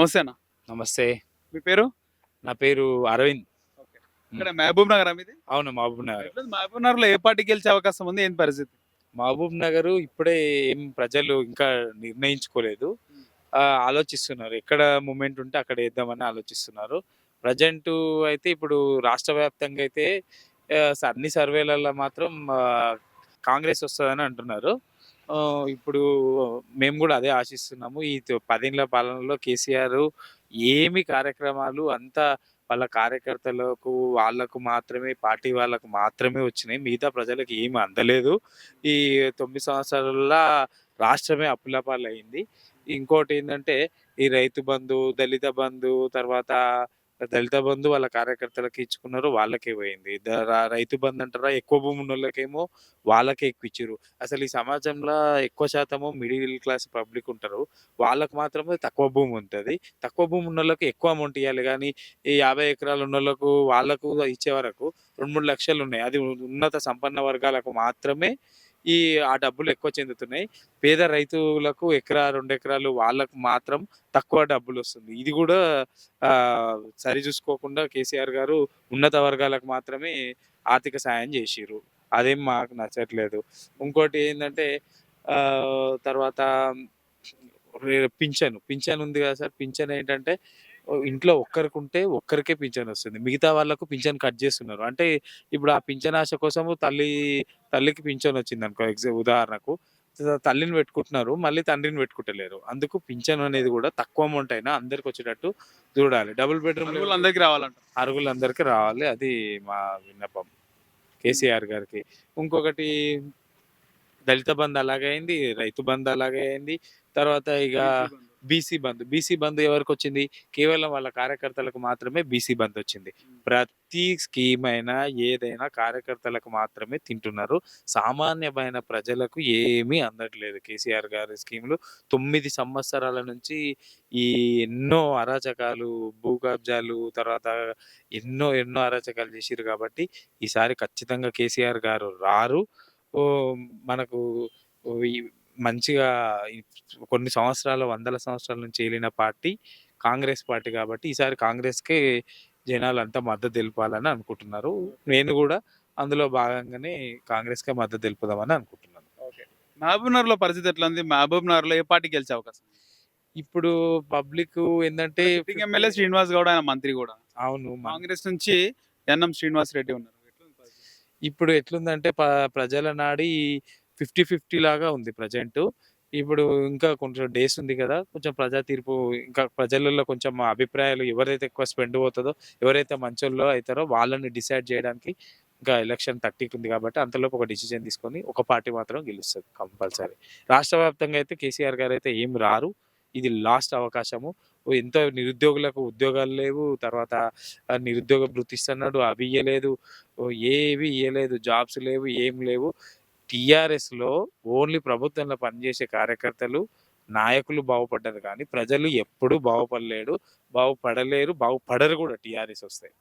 నమస్తే అన్న నమస్తే. మీ పేరు? నా పేరు అరవింద్. ఇక్కడ మహబూబ్ నగర్ మీది? అవును మహబూబ్ నగర్. మహబూబ్ నగర్. లో ఏ పార్టీ గెలిచే అవకాశం ఉంది? ఏంటి పరిస్థితి? మహబూబ్ నగర్ ఇప్పుడే ఏం ప్రజలు ఇంకా నిర్ణయించుకోలేదు. ఆలోచిస్తున్నారు. ఎక్కడ మూమెంట్ ఉంటే అక్కడ వేద్దామని ఆలోచిస్తున్నారు. ప్రజెంట్ అయితే ఇప్పుడు రాష్ట్ర వ్యాప్తంగా అయితే అన్ని సర్వేలలో మాత్రం కాంగ్రెస్ వస్తుందని అంటున్నారు. ఇప్పుడు మేము కూడా అదే ఆశిస్తున్నాము. ఈ పదిండ్ల పాలనలో కేసీఆర్ ఏమి కార్యక్రమాలు అంతా వాళ్ళ కార్యకర్తలకు వాళ్ళకు మాత్రమే పార్టీ వాళ్ళకు మాత్రమే వచ్చినాయి. మిగతా ప్రజలకు ఏమి అందలేదు. ఈ తొమ్మిది సంవత్సరాల రాష్ట్రమే అప్పులపాలు అయింది ఇంకోటి ఏంటంటే ఈ రైతు బంధు దళిత బంధు తర్వాత దళిత బంధు వాళ్ళ కార్యకర్తలకు ఇచ్చుకున్నారు వాళ్ళకే పోయింది. రైతు బంధు అంటారా ఎక్కువ భూమి ఉన్న వాళ్ళకేమో వాళ్ళకే ఎక్కువ ఇచ్చారు అసలు ఈ సమాజంలో ఎక్కువ శాతము మిడిల్ క్లాస్ పబ్లిక్ ఉంటారు. వాళ్ళకు మాత్రమే తక్కువ భూమి ఉంటుంది. తక్కువ భూమి ఉన్న వాళ్ళకి ఎక్కువ అమౌంట్ ఇవ్వాలి కానీ ఈ యాభై ఎకరాలు ఉన్న వాళ్ళకు వాళ్ళకు ఇచ్చే వరకు రెండు మూడు లక్షలు ఉన్నాయి. అది ఉన్నత సంపన్న వర్గాలకు మాత్రమే ఈ ఆ డబ్బులు ఎక్కువ చెందుతున్నాయి. పేద రైతులకు ఎకరా రెండు ఎకరాలు వాళ్ళకు మాత్రం తక్కువ డబ్బులు వస్తుంది. ఇది కూడా ఆ, సరి చూసుకోకుండా కేసీఆర్ గారు ఉన్నత వర్గాలకు మాత్రమే ఆర్థిక సాయం చేసిరు అదేం మాకు నచ్చట్లేదు. ఇంకోటి ఏంటంటే ఆ, తర్వాత పింఛను. పింఛన్ ఉంది కదా సార్. పింఛన్ ఏంటంటే ఇంట్లో ఒక్కరికి ఉంటే ఒక్కరికే పింఛన్ వస్తుంది. మిగతా వాళ్ళకు పింఛన్ కట్ చేస్తున్నారు. అంటే ఇప్పుడు ఆ పింఛన్ ఆశ కోసము తల్లి తల్లికి పింఛన్ వచ్చింది అనుకో ఎగ్జా ఉదాహరణకు తల్లిని పెట్టుకుంటున్నారు మళ్ళీ తండ్రిని పెట్టుకుంటలేరు. అందుకు పింఛన్ అనేది కూడా తక్కువ అమౌంట్ అయినా అందరికి వచ్చేటట్టు చూడాలి. డబుల్ బెడ్రూమ్ అరుగులు అందరికి రావాలంట. అరుగులందరికీ రావాలి. అది మా విన్నపం. కేసీఆర్ గారికి. ఇంకొకటి దళిత బంధు అలాగే అయింది రైతు బంధు అలాగే అయింది. తర్వాత ఇక బీసీ బంద్. బీసీ బంద్ ఎవరికి వచ్చింది? కేవలం వాళ్ళ కార్యకర్తలకు మాత్రమే బీసీ బంద్ వచ్చింది. ప్రతి స్కీమ్ అయినా ఏదైనా కార్యకర్తలకు మాత్రమే తింటున్నారు. సామాన్యమైన ప్రజలకు ఏమీ అందట్లేదు కేసీఆర్ గారి స్కీములు. తొమ్మిది సంవత్సరాల నుంచి ఈ ఎన్నో అరాచకాలు భూ కబ్జాలు తర్వాత ఎన్నో ఎన్నో అరాచకాలు చేసిరు కాబట్టి ఈసారి ఖచ్చితంగా కేసీఆర్ గారు రారు. మనకు మంచిగా కొన్ని సంవత్సరాల వందల సంవత్సరాల నుంచి ఏలిన పార్టీ కాంగ్రెస్ పార్టీ కాబట్టి ఈసారి కాంగ్రెస్కే జనాలు అంతా మద్దతు తెలపాలని అనుకుంటున్నారు. నేను కూడా అందులో భాగంగానే కాంగ్రెస్కే మద్దతు తెలుపుదామని అనుకుంటున్నాను. మహబూబ్ నగర్లో పరిస్థితి ఎట్లా ఉంది మహబూబ్ నగర్లో ఏ పార్టీ గెలిచే అవకాశం? ఇప్పుడు పబ్లిక్ ఏంటంటే ఎమ్మెల్యే శ్రీనివాస్ గౌడ్ ఆయన మంత్రి కూడా. అవును. కాంగ్రెస్ నుంచి ఎన్ఎం శ్రీనివాస్ రెడ్డి ఉన్నారు? ఇప్పుడు ఎట్లుందంటే ప్రజల నాడి ఫిఫ్టీ ఫిఫ్టీ లాగా ఉంది ప్రజెంట్. ఇప్పుడు ఇంకా కొంచెం డేస్ ఉంది కదా కొంచెం ప్రజా తీర్పు ఇంకా ప్రజలలో కొంచెం అభిప్రాయాలు ఎవరైతే ఎక్కువ స్పెండ్ అవుతుందో ఎవరైతే మంచోళ్ళో అవుతారో వాళ్ళని డిసైడ్ చేయడానికి ఇంకా ఎలక్షన్ థర్టీకి ఉంది కాబట్టి అంతలోపు ఒక డిసిజన్ తీసుకొని ఒక పార్టీ మాత్రం గెలుస్తుంది కంపల్సరీ. రాష్ట్ర వ్యాప్తంగా అయితే కేసీఆర్ గారు అయితే ఏం రారు. ఇది లాస్ట్ అవకాశము. ఎంతో నిరుద్యోగులకు ఉద్యోగాలు లేవు తర్వాత నిరుద్యోగ భృతి అవి ఇయ్యలేదు ఏవి ఇయ్యలేదు జాబ్స్ లేవు ఏం లేవు. టీఆర్ఎస్లో ఓన్లీ ప్రభుత్వంలో పనిచేసే కార్యకర్తలు నాయకులు బాగుపడ్డారు కానీ ప్రజలు ఎప్పుడూ బాగుపడలేడు బాగుపడలేరు బాగుపడరు కూడా టీఆర్ఎస్ వస్తాయి